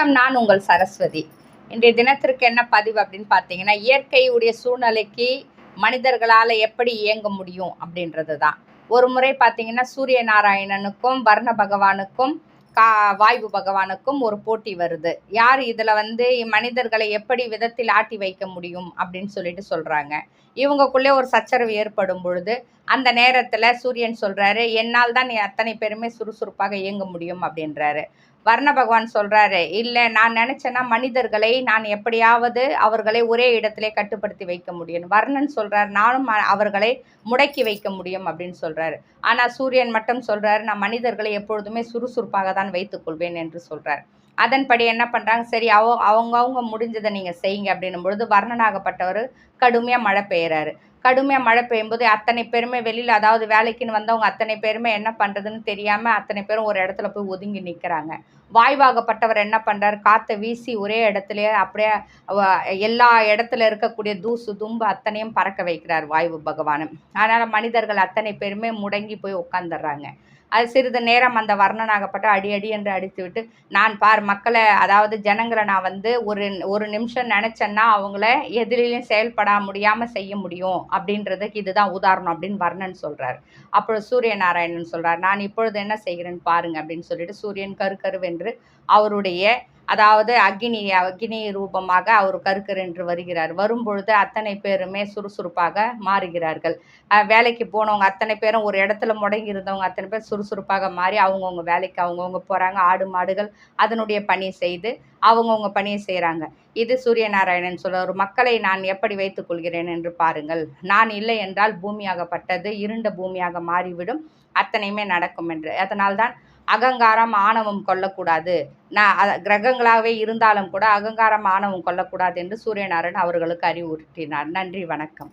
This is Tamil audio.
வணக்கம் நான் உங்கள் சரஸ்வதி. இன்றைய தினத்திற்கு என்ன பதிவு அப்படின்னு பார்த்தீங்கன்னா இயற்கையுடைய சூழ்நிலைக்கு மனிதர்களால் எப்படி இயங்க முடியும் அப்படின்றது தான். ஒரு முறை பார்த்தீங்கன்னா சூரிய நாராயணனுக்கும் வர்ண பகவானுக்கும் கா வாயு பகவானுக்கும் ஒரு போட்டி வருது. யார் இதில் வந்து மனிதர்களை எப்படி விதத்தில் ஆட்டி வைக்க முடியும் அப்படின்னு சொல்லிட்டு சொல்கிறாங்க இவங்கக்குள்ளே ஒரு சச்சரவு ஏற்படும் பொழுது அந்த நேரத்தில் சூரியன் சொல்கிறாரு என்னால் தான் நீ அத்தனை பேருமே சுறுசுறுப்பாக இயங்க முடியும் அப்படின்றாரு. வர்ண பகவான் சொல்கிறாரு இல்லை நான் நினச்சேன்னா மனிதர்களை நான் எப்படியாவது அவர்களை ஒரே இடத்திலே கட்டுப்படுத்தி வைக்க முடியும். வர்ணன் சொல்கிறார் நானும் அவர்களை முடக்கி வைக்க முடியும் அப்படின்னு சொல்கிறாரு ஆனால் சூரியன் மட்டும் சொல்கிறாரு நான் மனிதர்களை எப்பொழுதுமே சுறுசுறுப்பாக தான் வைத்துக்கொள்வேன் என்று சொல்கிறார் அதன்படி என்ன பண்ணுறாங்க சரி அவ அவங்கவுங்க முடிஞ்சதை நீங்கள் செய்யுங்க அப்படின்னும் பொழுது வர்ணனாகப்பட்டவர் கடுமையாக மழை பெய்கிறாரு கடுமையாக மழை பெய்யும்போது அத்தனை பேருமே வெளியில் அதாவது வேலைக்குன்னு வந்தவங்க அத்தனை பேருமே என்ன பண்ணுறதுன்னு தெரியாமல் அத்தனை பேரும் ஒரு இடத்துல போய் ஒதுங்கி நிற்கிறாங்க வாய்வாகப்பட்டவர் என்ன பண்ணுறாரு காற்றை வீசி ஒரே இடத்துலையே அப்படியே எல்லா இடத்துல இருக்கக்கூடிய தூசு தும்பு அத்தனையும் பறக்க வைக்கிறார் வாயு பகவானும் அதனால் மனிதர்கள் அத்தனை பேருமே முடங்கி போய் உட்காந்துடுறாங்க அது சிறிது நேரம் அந்த வர்ணனாகப்பட்ட அடி அடி என்று அடித்து விட்டு நான் பார் மக்களை அதாவது ஜனங்களை நான் வந்து ஒரு ஒரு நிமிஷம் நினச்சேன்னா அவங்கள எதிரிலையும் செயல்பட முடியாமல் செய்ய முடியும். அப்படின்றதுக்கு இதுதான் உதாரணம் அப்படின்னு வர்ணன் சொல்கிறார் அப்புறம் சூரிய நாராயணன் சொல்கிறார் நான் இப்பொழுது என்ன செய்கிறேன்னு பாருங்க அப்படின்னு சொல்லிட்டு சூரியன் கரு கருவென்று அவருடைய அதாவது அக்னி அக்னி ரூபமாக அவர் கருக்கர் என்று வருகிறார். வரும்பொழுது அத்தனை பேருமே சுறுசுறுப்பாக மாறுகிறார்கள். வேலைக்கு போனவங்க அத்தனை பேரும் ஒரு இடத்துல முடங்கி இருந்தவங்க அத்தனை பேர் சுறுசுறுப்பாக மாறி அவங்கவுங்க வேலைக்கு அவங்கவுங்க போகிறாங்க ஆடு மாடுகள் அதனுடைய பணி செய்து அவங்கவுங்க பணியை செய்கிறாங்க இது சூரியநாராயணன் சொல்ல ஒரு மக்களை நான் எப்படி வைத்துக் கொள்கிறேன் என்று பாருங்கள். நான் இல்லை என்றால் பூமியாகப்பட்டது. இருண்ட பூமியாக மாறிவிடும். அத்தனையுமே நடக்கும் என்று. அதனால்தான் அகங்காரம் ஆணவம் கொள்ளக்கூடாது. நான் கிரகங்களாகவே இருந்தாலும் கூட அகங்காரம் ஆணவம் கொள்ளக்கூடாது என்று சூரியநாராயணன் அவர்களுக்கு அறிவுறுத்தினார். நன்றி வணக்கம்.